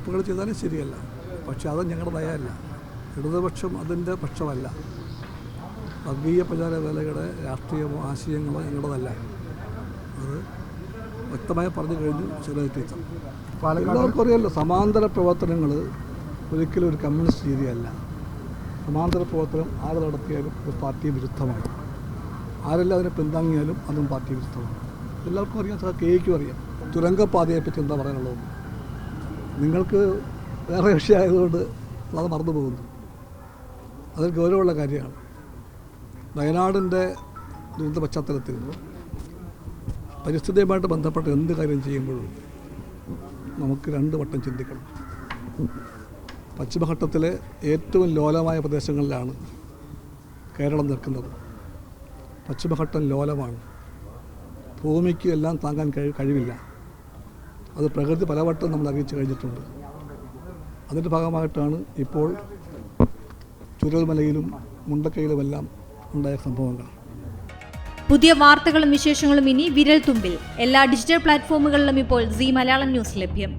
തെരഞ്ഞെടുപ്പുകൾ ചെയ്താലും ശരിയല്ല. പക്ഷേ അത് ഞങ്ങളുടെ നയമല്ല ഇടതുപക്ഷം അതിന്റെ പക്ഷമല്ല. വർഗീയ പ്രചാര വേലയുടെ രാഷ്ട്രീയമോ ആശയങ്ങളോ ഞങ്ങളുടേതല്ല. അത് വ്യക്തമായി പറഞ്ഞു കഴിഞ്ഞു ചെറിയ ടീച്ചർ എല്ലാവർക്കും അറിയാമല്ലോ സമാന്തര പ്രവർത്തനങ്ങൾ ഒരിക്കലും ഒരു കമ്മ്യൂണിസ്റ്റ് രീതിയല്ല. സമാന്തര പ്രവർത്തനം ആര് നടത്തിയാലും ഒരു പാർട്ടി വിരുദ്ധമാണ്. ആരെല്ലാം അതിനെ പിന്താങ്ങിയാലും അതും പാർട്ടി വിരുദ്ധമാണ്. എല്ലാവർക്കും അറിയാം കേക്കും അറിയാം. തുരങ്കപ്പാതയെപ്പറ്റി എന്താ പറയാനുള്ളത്? നിങ്ങൾക്ക് വേറെ വിഷയമായതുകൊണ്ട് അത് മറന്നു പോകുന്നു. അതിൽ ഗൗരവമുള്ള കാര്യമാണ്. വയനാടിന്റെ ദുരന്ത പശ്ചാത്തലത്തിൽ പരിസ്ഥിതിയുമായിട്ട് ബന്ധപ്പെട്ട് എന്ത് കാര്യം ചെയ്യുമ്പോഴും നമുക്ക് രണ്ട് വട്ടം ചിന്തിക്കണം. പശ്ചിമഘട്ടത്തിലെ ഏറ്റവും ലോലമായ പ്രദേശങ്ങളിലാണ് കേരളം നിൽക്കുന്നത്. പശ്ചിമഘട്ടം ലോലമാണ്. ഭൂമിക്ക് എല്ലാം താങ്ങാൻ കഴി കഴിവില്ല. അത് പ്രകൃതി പലവട്ടം നമ്മൾ അറിയിച്ചു കഴിഞ്ഞിട്ടുണ്ട്. അതിന്റെ ഭാഗമായിട്ടാണ് ഇപ്പോൾ ചുരൽമലയിലും മുണ്ടക്കയിലുമെല്ലാം ഉണ്ടായ സംഭവങ്ങൾ. പുതിയ വാർത്തകളും വിശേഷങ്ങളും ഇനി വിരൽ തുമ്പിൽ എല്ലാ ഡിജിറ്റൽ പ്ലാറ്റ്ഫോമുകളിലും ഇപ്പോൾ സി മലയാളം ന്യൂസ് ലഭ്യം.